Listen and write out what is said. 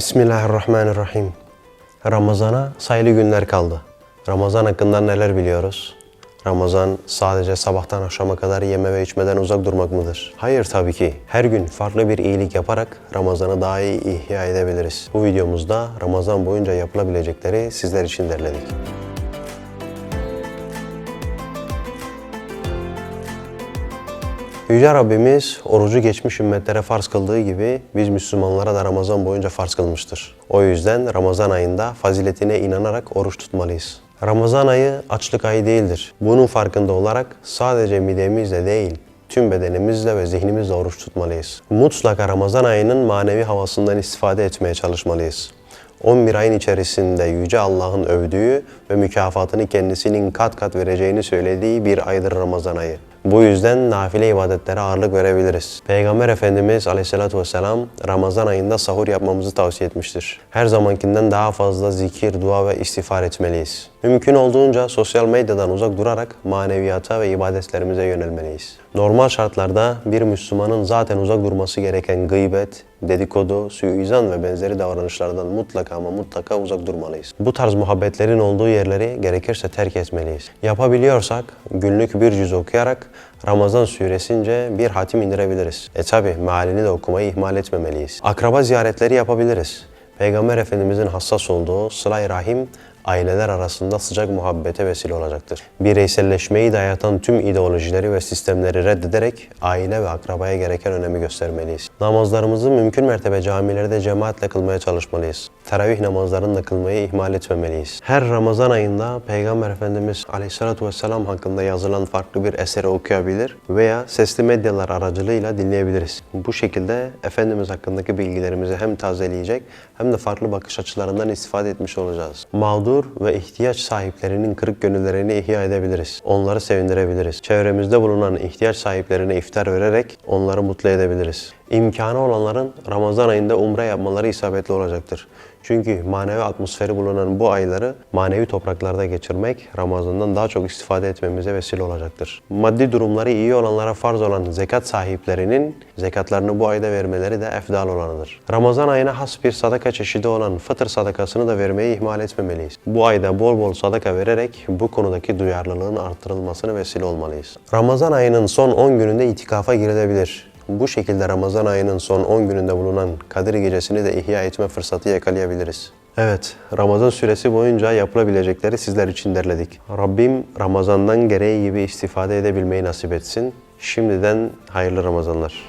Bismillahirrahmanirrahim. Ramazana sayılı günler kaldı. Ramazan hakkında neler biliyoruz? Ramazan sadece sabahtan akşama kadar yeme ve içmeden uzak durmak mıdır? Hayır tabii ki. Her gün farklı bir iyilik yaparak Ramazan'ı daha iyi ihya edebiliriz. Bu videomuzda Ramazan boyunca yapılabilecekleri sizler için derledik. Yüce Rabbimiz orucu geçmiş ümmetlere farz kıldığı gibi biz Müslümanlara da Ramazan boyunca farz kılmıştır. O yüzden Ramazan ayında faziletine inanarak oruç tutmalıyız. Ramazan ayı açlık ayı değildir. Bunun farkında olarak sadece midemizle değil, tüm bedenimizle ve zihnimizle oruç tutmalıyız. Mutlaka Ramazan ayının manevi havasından istifade etmeye çalışmalıyız. 11 ayın içerisinde Yüce Allah'ın övdüğü ve mükafatını kendisinin kat kat vereceğini söylediği bir aydır Ramazan ayı. Bu yüzden nafile ibadetlere ağırlık verebiliriz. Peygamber Efendimiz Aleyhisselatü Vesselam Ramazan ayında sahur yapmamızı tavsiye etmiştir. Her zamankinden daha fazla zikir, dua ve istiğfar etmeliyiz. Mümkün olduğunca sosyal medyadan uzak durarak maneviyata ve ibadetlerimize yönelmeliyiz. Normal şartlarda bir Müslümanın zaten uzak durması gereken gıybet, dedikodu, suizan ve benzeri davranışlardan mutlaka ama mutlaka uzak durmalıyız. Bu tarz muhabbetlerin olduğu yerleri gerekirse terk etmeliyiz. Yapabiliyorsak günlük bir cüz okuyarak Ramazan süresince bir hatim indirebiliriz. E tabi mealini de okumayı ihmal etmemeliyiz. Akraba ziyaretleri yapabiliriz. Peygamber Efendimizin hassas olduğu sıla rahim aileler arasında sıcak muhabbete vesile olacaktır. Bireyselleşmeyi dayatan tüm ideolojileri ve sistemleri reddederek aile ve akrabaya gereken önemi göstermeliyiz. Namazlarımızı mümkün mertebe camilerde cemaatle kılmaya çalışmalıyız. Teravih namazlarını da kılmayı ihmal etmemeliyiz. Her Ramazan ayında Peygamber Efendimiz Aleyhisselatü Vesselam hakkında yazılan farklı bir eseri okuyabilir veya sesli medyalar aracılığıyla dinleyebiliriz. Bu şekilde Efendimiz hakkındaki bilgilerimizi hem tazeleyecek hem de farklı bakış açılarından istifade etmiş olacağız. Mağdur ve ihtiyaç sahiplerinin kırık gönüllerini ihya edebiliriz. Onları sevindirebiliriz. Çevremizde bulunan ihtiyaç sahiplerine iftar vererek onları mutlu edebiliriz. İmkanı olanların Ramazan ayında umre yapmaları isabetli olacaktır. Çünkü manevi atmosferi bulunan bu ayları manevi topraklarda geçirmek Ramazan'dan daha çok istifade etmemize vesile olacaktır. Maddi durumları iyi olanlara farz olan zekat sahiplerinin zekatlarını bu ayda vermeleri de efdal olanıdır. Ramazan ayına has bir sadaka çeşidi olan fıtır sadakasını da vermeyi ihmal etmemeliyiz. Bu ayda bol bol sadaka vererek bu konudaki duyarlılığın artırılmasına vesile olmalıyız. Ramazan ayının son 10 gününde itikafa girilebilir. Bu şekilde Ramazan ayının son 10 gününde bulunan Kadir Gecesi'ni de ihya etme fırsatı yakalayabiliriz. Evet, Ramazan süresi boyunca yapılabilecekleri sizler için derledik. Rabbim Ramazan'dan gereği gibi istifade edebilmeyi nasip etsin. Şimdiden hayırlı Ramazanlar.